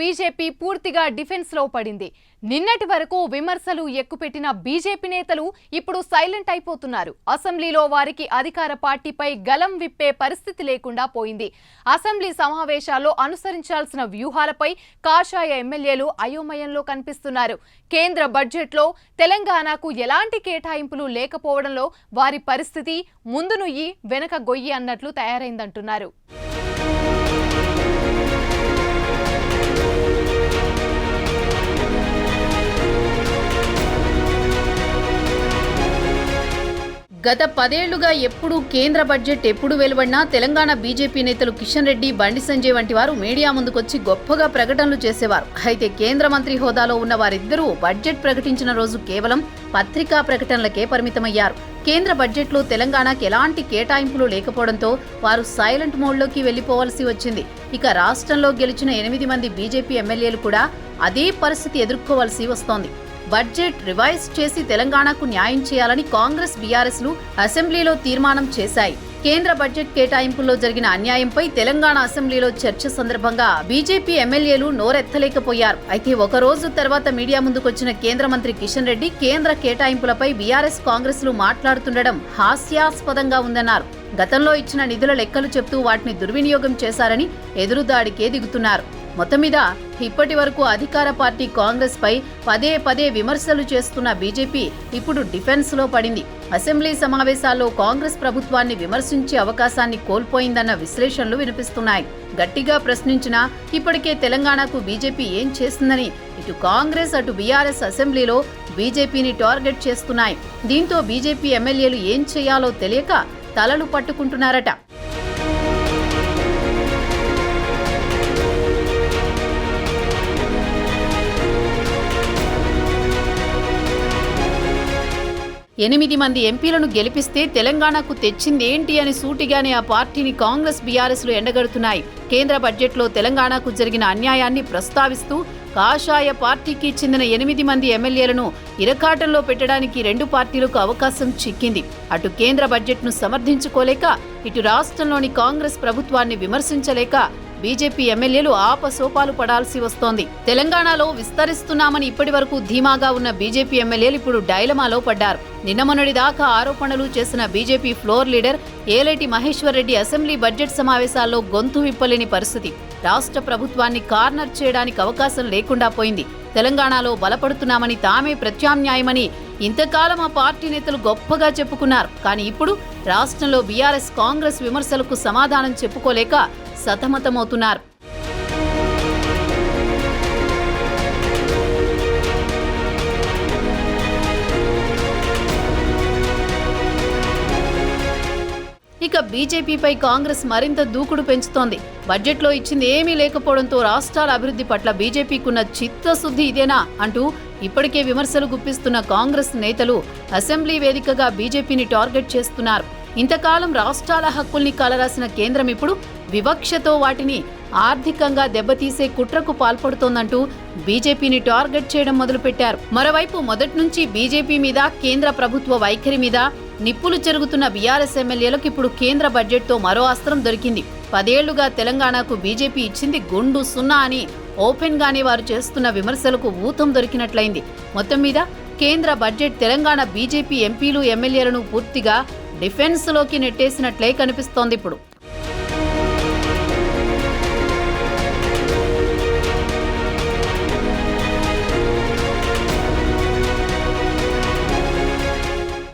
BJP పూర్తిగా డిఫెన్స్లో పడింది. నిన్నటి వరకు విమర్శలు ఎక్కుపెట్టిన బీజేపీ నేతలు ఇప్పుడు సైలెంట్ అయిపోతున్నారు. అసెంబ్లీలో వారికి అధికార పార్టీపై గలం విప్పే పరిస్థితి లేకుండా పోయింది. అసెంబ్లీ సమావేశాల్లో అనుసరించాల్సిన వ్యూహాలపై కాషాయ ఎమ్మెల్యేలు అయోమయంలో కనిపిస్తున్నారు. కేంద్ర బడ్జెట్లో తెలంగాణకు ఎలాంటి కేటాయింపులు లేకపోవడంలో వారి పరిస్థితి ముందు నుయ్యి వెనక గొయ్యి అన్నట్లు తయారైందంటున్నారు. గత పదేళ్ళుగా ఎప్పుడు కేంద్ర బడ్జెట్ ఎప్పుడు వెలువడినా తెలంగాణ బీజేపీ నేతలు కిషన్ రెడ్డి బండి సంజయ్ వంటి వారు మీడియా ముందుకొచ్చి గొప్పగా ప్రకటనలు చేసేవారు. అయితే కేంద్ర మంత్రి హోదాలో ఉన్న వారిద్దరూ బడ్జెట్ ప్రకటించిన రోజు కేవలం పత్రికా ప్రకటనలకే పరిమితమయ్యారు. కేంద్ర బడ్జెట్లో తెలంగాణకి ఎలాంటి కేటాయింపులు లేకపోవడంతో వారు సైలెంట్ మోడ్లోకి వెళ్ళిపోవాల్సి వచ్చింది. ఇక రాష్ట్రంలో గెలిచిన ఎనిమిది మంది బీజేపీ ఎమ్మెల్యేలు కూడా అదే పరిస్థితి ఎదుర్కోవాల్సి వస్తోంది. బడ్జెట్ రివైజ్ చేసి తెలంగాణకు న్యాయం చేయాలని కాంగ్రెస్ బీఆర్ఎస్లు అసెంబ్లీలో తీర్మానం చేశాయి. కేంద్ర బడ్జెట్ కేటాయింపుల్లో జరిగిన అన్యాయంపై తెలంగాణ అసెంబ్లీలో చర్చ సందర్భంగా బీజేపీ ఎమ్మెల్యేలు నోరెత్తలేకపోయారు. అయితే ఒక రోజు తర్వాత మీడియా ముందుకొచ్చిన కేంద్ర మంత్రి కిషన్ రెడ్డి కేంద్ర కేటాయింపులపై బీఆర్ఎస్ కాంగ్రెస్లు మాట్లాడుతుండడం హాస్యాస్పదంగా ఉందన్నారు. గతంలో ఇచ్చిన నిధుల లెక్కలు చెప్తూ వాటిని దుర్వినియోగం చేశారని ఎదురుదాడికే దిగుతున్నారు. మొత్తం మీద ఇప్పటి వరకు అధికార పార్టీ కాంగ్రెస్ పై పదే పదే విమర్శలు చేస్తున్న బీజేపీ ఇప్పుడు డిఫెన్స్లో పడింది. అసెంబ్లీ సమావేశాల్లో కాంగ్రెస్ ప్రభుత్వాన్ని విమర్శించే అవకాశాన్ని కోల్పోయిందన్న విశ్లేషణలు వినిపిస్తున్నాయి. గట్టిగా ప్రశ్నించినా ఇప్పటికే తెలంగాణకు బీజేపీ ఏం చేస్తుందని ఇటు కాంగ్రెస్ అటు బీఆర్ఎస్ అసెంబ్లీలో బీజేపీని టార్గెట్ చేస్తున్నాయి. దీంతో బీజేపీ ఎమ్మెల్యేలు ఏం చేయాలో తెలియక తలలు పట్టుకుంటున్నారట. ఎనిమిది మంది ఎంపీలను గెలిపిస్తే తెలంగాణకు తెచ్చిందేంటి అని సూటిగానే ఆ పార్టీని కాంగ్రెస్ బీఆర్ఎస్లు ఎండగడుతున్నాయి. కేంద్ర బడ్జెట్లో తెలంగాణకు జరిగిన అన్యాయాన్ని ప్రస్తావిస్తూ కాషాయ పార్టీకి చెందిన ఎనిమిది మంది ఎమ్మెల్యేలను ఇరకాటంలో పెట్టడానికి రెండు పార్టీలకు అవకాశం చిక్కింది. అటు కేంద్ర బడ్జెట్ను సమర్థించుకోలేక ఇటు రాష్ట్రంలోని కాంగ్రెస్ ప్రభుత్వాన్ని విమర్శించలేక బీజేపీ ఎమ్మెల్యేలు ఆపసోపాలు పడాల్సి వస్తోంది. తెలంగాణలో విస్తరిస్తున్నామని ఇప్పటి వరకు ధీమాగా ఉన్న బీజేపీ ఎమ్మెల్యేలు ఇప్పుడు డైలమాలో పడ్డారు. నిన్నమొన్నటి దాకా ఆరోపణలు చేసిన BJP floor leader Eleti Maheshwar Reddy assembly budget సమావేశాల్లో గొంతు విప్పలేని పరిస్థితి. రాష్ట్ర ప్రభుత్వాన్ని కార్నర్ చేయడానికి అవకాశం లేకుండా పోయింది. తెలంగాణలో బలపడుతున్నామని తామే ప్రత్యామ్నాయమని ఇంతకాలం ఆ పార్టీ నేతలు గొప్పగా చెప్పుకున్నారు. కానీ ఇప్పుడు రాష్ట్రంలో బీఆర్ఎస్ కాంగ్రెస్ విమర్శలకు సమాధానం చెప్పుకోలేక సతమతమవుతున్నారు. ఇక బీజేపీపై కాంగ్రెస్ మరింత దూకుడు పెంచుతోంది. బడ్జెట్లో ఇచ్చింది ఏమీ లేకపోవడంతో రాష్ట్రాల అభివృద్ధి పట్ల బీజేపీకున్న చిత్తశుద్ధి ఇదేనా అంటూ ఇప్పటికే విమర్శలు గుప్పిస్తున్న కాంగ్రెస్ నేతలు అసెంబ్లీ వేదికగా బీజేపీని టార్గెట్ చేస్తున్నారు. ఇంతకాలం రాష్ట్రాల హక్కుల్ని కలరాసిన కేంద్రం ఇప్పుడు వివక్షతో వాటిని ఆర్థికంగా దెబ్బతీసే కుట్రకు పాల్పడుతోందంటూ బీజేపీని టార్గెట్ చేయడం మొదలుపెట్టారు. మరోవైపు మొదటి నుంచి బీజేపీ మీద కేంద్ర ప్రభుత్వ వైఖరి మీద నిప్పులు చెరుగుతున్న బీఆర్ఎస్ ఎమ్మెల్యేలకు ఇప్పుడు కేంద్ర బడ్జెట్తో మరో అస్త్రం దొరికింది. పదేళ్ళుగా తెలంగాణకు బీజేపీ ఇచ్చింది గుండు సున్నా అని ఓపెన్ గానే వారు చేస్తున్న విమర్శలకు ఊతం దొరికినట్లయింది. మొత్తం మీద కేంద్ర బడ్జెట్ తెలంగాణ బీజేపీ ఎంపీలు ఎమ్మెల్యేలను పూర్తిగా డిఫెన్స్లోకి నెట్టేసినట్లే కనిపిస్తోంది ఇప్పుడు.